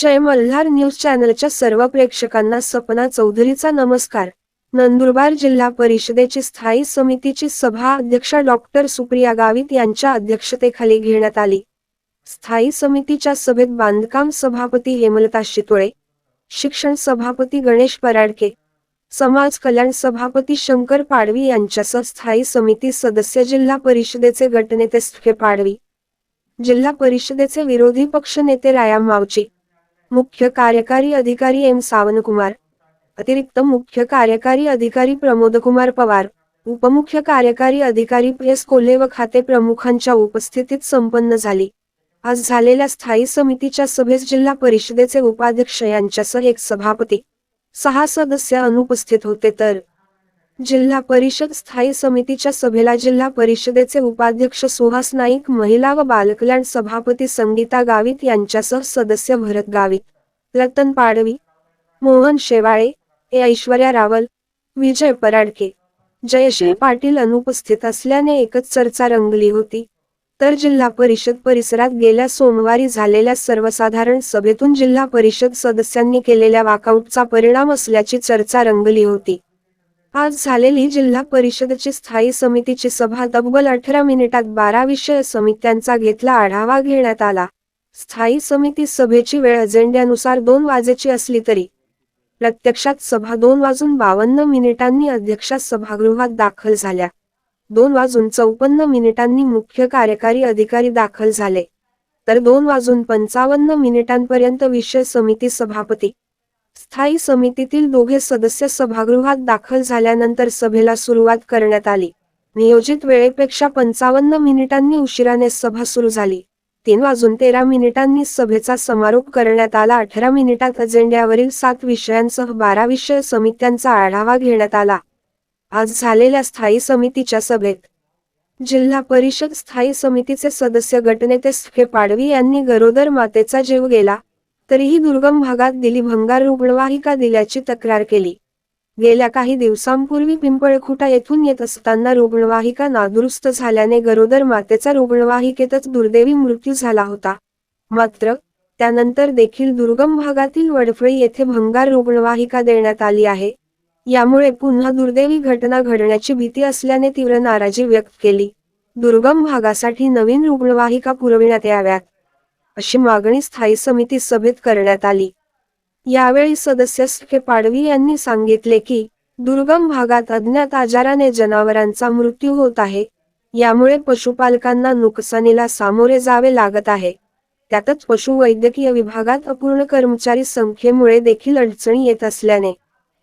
जय Malhar news चॅनलच्या सर्व प्रेक्षकांना सपना चौधरीचा नमस्कार. नंदुरबार जिल्हा परिषदेची स्थायी समितीची सभा अध्यक्षा डॉक्टर सुप्रिया गावित यांच्या अध्यक्षतेखाली घेण्यात आली. स्थायी समितीच्या सभेत बांधकाम सभापती हेमलता शितोळे शिक्षण सभापती गणेश पराडके समाज कल्याण सभापती शंकर पाडवी यांच्यासह स्थायी समिती सदस्य जिल्हा परिषदेचे गटनेते सुखे पाडवी जिल्हा परिषदेचे विरोधी पक्षनेते रायाम मावची मुख्य कार्यकारी अधिकारी एम सावनकुमार अतिरिक्त मुख्य कार्यकारी अधिकारी प्रमोदकुमार पवार उपमुख्य कार्यकारी अधिकारी एस कोल्हे व खाते प्रमुखांच्या उपस्थितीत संपन्न झाली. आज झालेल्या स्थायी समितीच्या सभेस जिल्हा परिषदेचे उपाध्यक्ष यांच्यासह एक सभापती सहा सदस्य अनुपस्थित होते तर जिल्हा परिषद स्थायी समितीच्या सभेला जिल्हा परिषदेचे उपाध्यक्ष सुहास नाईक महिला व बालकल्याण सभापती संगीता गावित यांच्यासह सदस्य भरत गावित रतन पाडवी मोहन शेवाळे ए. ऐश्वर्या रावल विजय पराडके जयश्री पाटील अनुपस्थित असल्याने एकच चर्चा रंगली होती. तर जिल्हा परिषद परिसरात गेल्या सोमवारी झालेल्या सर्वसाधारण सभेतून जिल्हा परिषद सदस्यांनी केलेल्या वॉकआउटचा परिणाम असल्याची चर्चा रंगली होती. आज झालेली जिल्हा परिषदेची स्थायी समितीची सभा तब्बल अठरा मिनिटात बारा विषय समित्यांचा घेतला आढावा घेण्यात आला. स्थायी समिती सभेची वेळ अजेंड्यानुसार दोन वाजेची असली तरी प्रत्यक्षात सभा दोन वाजून बावन्न मिनिटांनी अध्यक्षा सभागृहात दाखल झाल्या. दोन वाजून चौपन्न मिनिटांनी मुख्य कार्यकारी अधिकारी दाखल झाले. तर दोन वाजून पंचावन्न मिनिटांपर्यंत विषय समिती सभापती स्थायी समितीतील दोघे सदस्य सभागृहात दाखल झाल्यानंतर सभेला सुरुवात करण्यात आली. नियोजित वेळेपेक्षा पंचावन्न मिनिटांनी उशिराने सभा सुरू झाली. तीन वाजून तेरा मिनिटांनी सभेचा समारोप करण्यात आला. अठरा मिनिटात अजेंड्यावरील सात विषयांसह बारा विषय समित्यांचा आढावा घेण्यात आला. आज झालेल्या स्थायी समितीच्या सभेत जिल्हा परिषद स्थायी समितीचे सदस्य गटनेते स्फे पाडवी यांनी गरोदर मातेचा जीव गेला. तरीही दुर्गम भागात दिली भंगार रुग्णवाहिका दिल्याची तक्रार केली. गेल्या काही दिवसांपूर्वी पिंपळखुटा येथून येत असताना रुग्णवाहिका नादुरुस्त झाल्याने गरोदर मातेचा रुग्णवाहिकेतच दुर्दैवी मृत्यू झाला होता. मात्र त्यानंतर देखील दुर्गम भागातील वडफळी येथे भंगार रुग्णवाहिका देण्यात आली आहे. यामुळे पुन्हा दुर्दैवी घटना घडण्याची भीती असल्याने तीव्र नाराजी व्यक्त केली. दुर्गम भागासाठी नवीन रुग्णवाहिका पुरविण्यात याव्यात. अशी मागणी स्थायी समिती सभेत करण्यात आली. यावेळी सदस्य के पाडवी यांनी सांगितले की दुर्गम भागात अज्ञात आजाराने जनावरांचा मृत्यू होत आहे. यामुळे पशुपालकांना नुकसानीला सामोरे जावे लागत आहे. त्यातच पशुवैद्यकीय विभागात अपूर्ण कर्मचारी संख्येमुळे देखील अडचणी येत असल्याने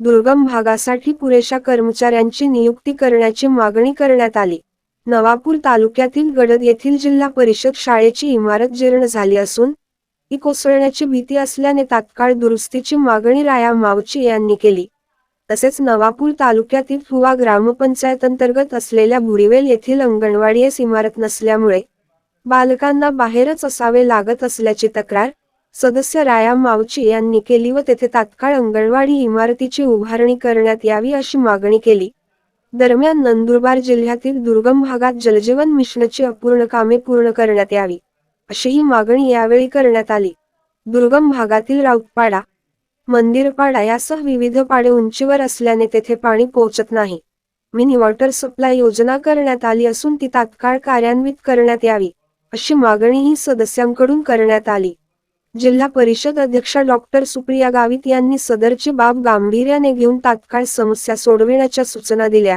दुर्गम भागासाठी पुरेशा कर्मचाऱ्यांची नियुक्ती करण्याची मागणी करण्यात आली. नवापूर तालुक्यातील गडद येथील जिल्हा परिषद शाळेची इमारत जीर्ण झाली असून ती कोसळण्याची भीती असल्याने तात्काळ दुरुस्तीची मागणी राया मावची यांनी केली. तसेच नवापूर तालुक्यातील फुवा ग्रामपंचायत अंतर्गत असलेल्या भुरीवेल येथील अंगणवाडी इमारत नसल्यामुळे बालकांना बाहेरच असावे लागत असल्याची तक्रार सदस्य राया मावची यांनी केली व तेथे तात्काळ अंगणवाडी इमारतीची उभारणी करण्यात यावी अशी मागणी केली. दरम्यान नंदुरबार जिल्ह्यातील दुर्गम भागात जलजीवन मिशनची अपूर्ण कामे पूर्ण करण्यात यावी अशीही मागणी यावेळी करण्यात आली. दुर्गम भागातील राऊतपाडा मंदिरपाडा यासह विविध पाडे उंचीवर असल्याने तेथे पाणी पोहोचत नाही. मिनी वॉटर सप्लाय योजना करण्यात आली असून ती तात्काळ कार्यान्वित करण्यात यावी अशी मागणीही सदस्यांकडून करण्यात आली. जिल्हा परिषद अध्यक्षा डॉक्टर सुप्रिया गावित यांनी सदरची बाब गांभीर्याने घेऊन तात्काळ समस्या सोडविण्याच्या सूचना दिल्या.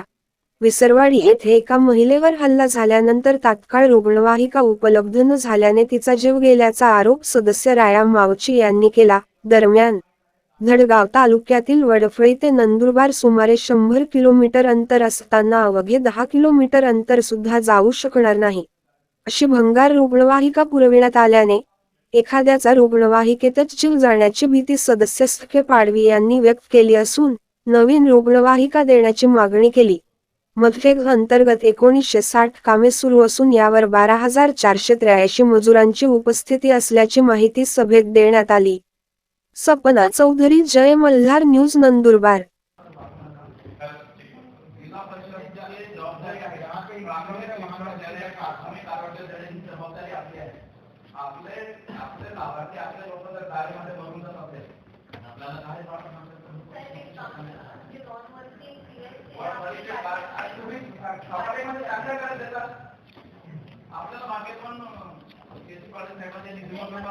विसरवाडी येथे एका महिलेवर हल्ला झाल्यानंतर तात्काळ रुग्णवाहिका उपलब्ध न झाल्याने तिचा जीव गेल्याचा आरोप सदस्य रायाम मावची यांनी केला. दरम्यान धडगाव तालुक्यातील वडफळी ते नंदुरबार सुमारे शंभर किलोमीटर अंतर असताना अवघे दहा किलोमीटर अंतर सुद्धा जाऊ शकणार नाही. अशी भंगार रुग्णवाहिका पुरविण्यात आल्याने एखाद्याचा रुग्णवाहिकेतच जीव जाण्याची भीती सदस्य सखे पाडवी यांनी व्यक्त केली असून नवीन रुग्णवाहिका देण्याची मागणी केली. मधफेग अंतर्गत एकोणीसशे साठ कामे सुरू असून यावर बारा हजार चारशे त्र्याऐंशी मजुरांची उपस्थिती असल्याची माहिती सभेत देण्यात आली. सपना चौधरी जय मल्हार न्यूज नंदुरबार. बाकी आपल्या लोक जर कार्यामध्ये बघूनच असेल आपल्याला काय आपल्याला मागे पण एसी कॉलेज साहेबांच्या निधीमधून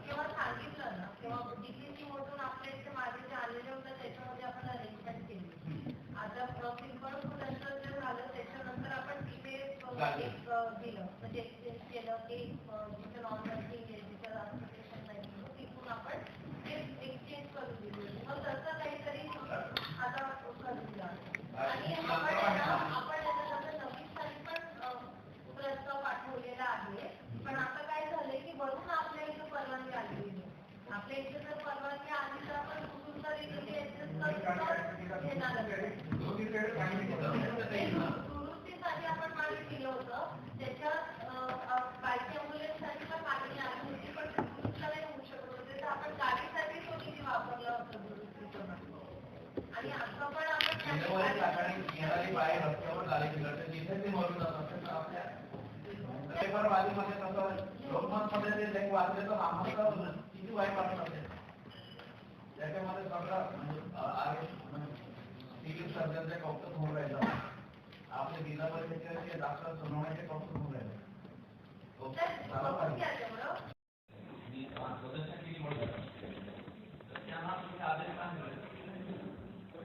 जेव्हा सांगितलं ना तेव्हा डीसीसी मधून आपल्या इथे मागे जे आलेले होते त्याच्यामध्ये आपण अरेंजमेंट केली आता प्रोफिट बरोबर झालं त्याच्यानंतर आपण तिथे ते लेख वाचले तर आम्हाला किती वाईट वाटत असेल त्याच्यामध्ये सगळं म्हणजे अ- आरोग्य म्हणजे सिव्हिल सर्जनचे कौतुक होऊन राहिलं आपले जिल्हा परिषदेचे डॉक्टर सुनावण्याचे कौतुक होऊन राहिले तर झालं बघून पाहिजे. घ्या तेवढं.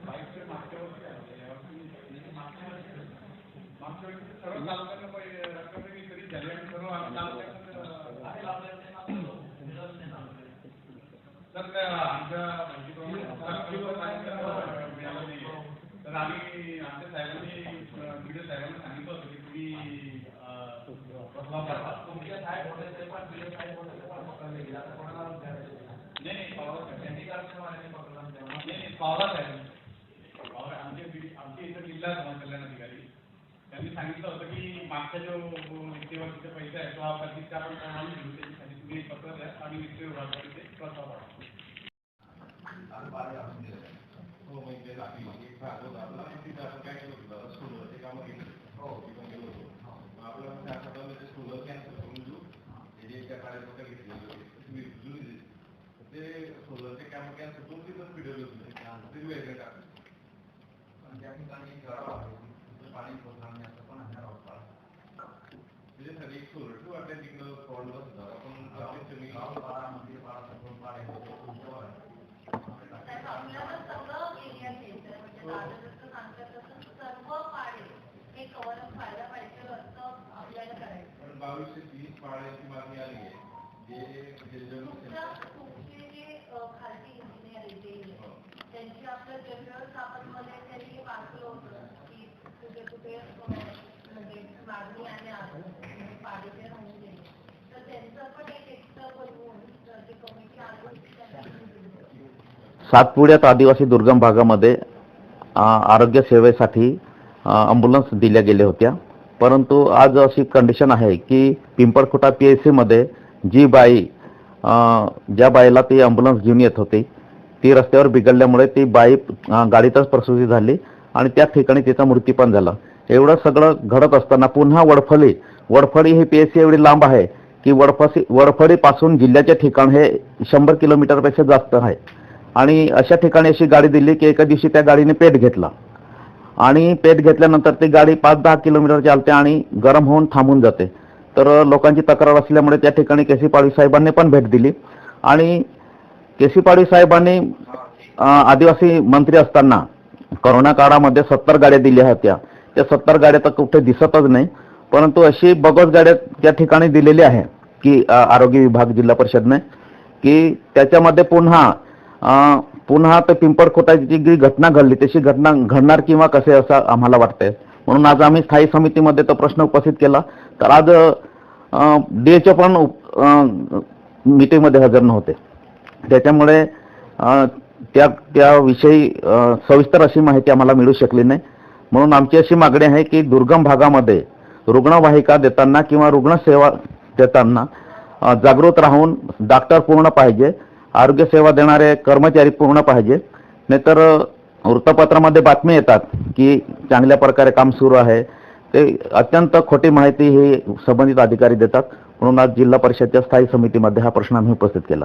बाईकच्या मागच्या वर्षी आले, यावर्षी म्हणजे मागच्या वर्षी आले. मागच्या वर्षी सर्व तालुक्यांना पहिले रक्तपेढी कधी झाली आणि सर्व तालुक्यांना आहे तर त्या आमच्या माहितीप्रमाणे सात किलो तालुक्याला मिळालं नाहीये. तर आम्ही आमच्या साहेबांनी मीडिया साहेबांना सांगितलं होतं की तुम्ही अं, बसवा करा. तुमचे साहेब होते ते पण तुझे साहेब होते ते पण पकडले गेले आता कोणाला विचारायचं? नाही नाही पवार साहेब. त्यांनी कार्यक्रमाने पकडलं आणि तेव्हा नाही नाही पवार साहेब पवार आमचे बी- आमचे इथं जिल्हा समाज कल्याण अधिकारी त्यांनी सांगितलं होतं की मागच्या जो वित्तीय वर्षाचे पैसे आहे तो हा प्रतिष्ठा आपण प्रमाणे घेऊ त्याच्यासाठी तुम्ही पत्र द्या आणि वित्तीय विभागाकडे ते प्रस्ताव पाठवा आम्ही बाहेर घालून दिलं. हो म्हणजे बाकी एक भाग होता आपला आणि तिथं आपण काय केलं होतं स्कूलवरती कामं केली हो. ती पण केलं होतं मग आपल्याला म्हणजे असं ठरवलं ते स्कूलवर कॅन्सल करून देऊ ते जे त्या काळात होतं घेतलेले होते ते मी जुनी दिली. ते स्कूलवरचे कामं कॅन्सल करून तिथं व्हिडिओ होते ते वेगळे टाकले पण त्या ठिकाणी गळा आहे. तिथं पाणी पोचणार नाही असं पण आहे रावपाळ. त्याच्यासाठी एक सोलर वाटतं तिकडं पॉन्ड बसतात आपण आपली सगळी गाव बारामती, बारामती, बारामती, हे तुमच्यावर आहे. साहेब, आपल्याला सगळं एरिया घ्यायचं आहे. म्हणजे दादा जसं सांगतात तसं सर्व पाडे हे कव्हर व्हायला पाहिजे असं आपल्याला करायचं पण बावीसशे तीस पाण्याची मागणी आली आहे जे जे तुमचं तुमचे जे अ, खालचे इंजिनियर आहे ते त्यांची आपल्या व्यवस्थापनमध्ये त्यांनी सातपुड्यात आदिवासी दुर्गम भागामध्ये आरोग्य सेवेसाठी ॲम्ब्युलन्स दिल्या गेल्या होत्या. परंतु आज अशी कंडिशन आहे की पिंपळखुटा पी एस सीमध्ये जी बाई ज्या बाईला ती अम्बुलन्स घेऊन येत होती ती रस्त्यावर बिघडल्यामुळे ती बाई गाडीतच प्रसूती झाली आणि त्या ठिकाणी तिचा मृत्यू पण झाला. एवढं सगळं घडत असताना पुन्हा वडफळी वडफळी ही पी सी एवढी लांब आहे की वडफसी वडफळीपासून जिल्ह्याचे ठिकाण हे शंभर किलोमीटरपेक्षा जास्त आहे. आणि अशा ठिकाणी अशी गाडी दिली की एका दिवशी त्या गाडीने पेट घेतला. आणि पेट घेतल्यानंतर ती गाडी पाच दहा किलोमीटर चालते आणि गरम होऊन थांबून जाते. तर लोकांची तक्रार असल्यामुळे त्या ठिकाणी केसी पाडवी साहेबांनी पण भेट दिली. आणि केसी पाडवी साहेबांनी आदिवासी मंत्री असताना करोना काळामध्ये सत्तर गाड्या दिल्या होत्या. त्या सत्तर गाड्या तर कुठे दिसतच नाही. परंतु अशी बगस गाड्या त्या ठिकाणी दिलेली आहे की आरोग्य विभाग जिल्हा परिषदने की त्याच्यामध्ये पुन्हा पुन्हा ते पिंपळखोटाची जी घटना घडली तशी घटना घडणार किंवा कसे असं आम्हाला वाटतंय. म्हणून आज आम्ही स्थायी समितीमध्ये तो प्रश्न उपस्थित केला. तर आज डीएचओ पण मीटिंगमध्ये हजर नव्हते. त्याच्यामुळे त्या त्याविषयी सविस्तर अशी माहिती आम्हाला मिळू शकली नाही. म्हणून आमची अशी मागणी आहे की दुर्गम भागामध्ये रुग्णवाहिका देताना किंवा रुग्णसेवा देताना जागृत राहून डॉक्टर पूर्ण पाहिजे आरोग्यसेवा देणारे कर्मचारी पूर्ण पाहिजे. नाहीतर वृत्तपत्रामध्ये बातमी येतात की चांगल्या प्रकारे काम सुरू आहे. ते अत्यंत खोटी माहिती ही संबंधित अधिकारी देतात. म्हणून आज जिल्हा परिषदच्या स्थायी समितीमध्ये हा प्रश्न आम्ही उपस्थित केला.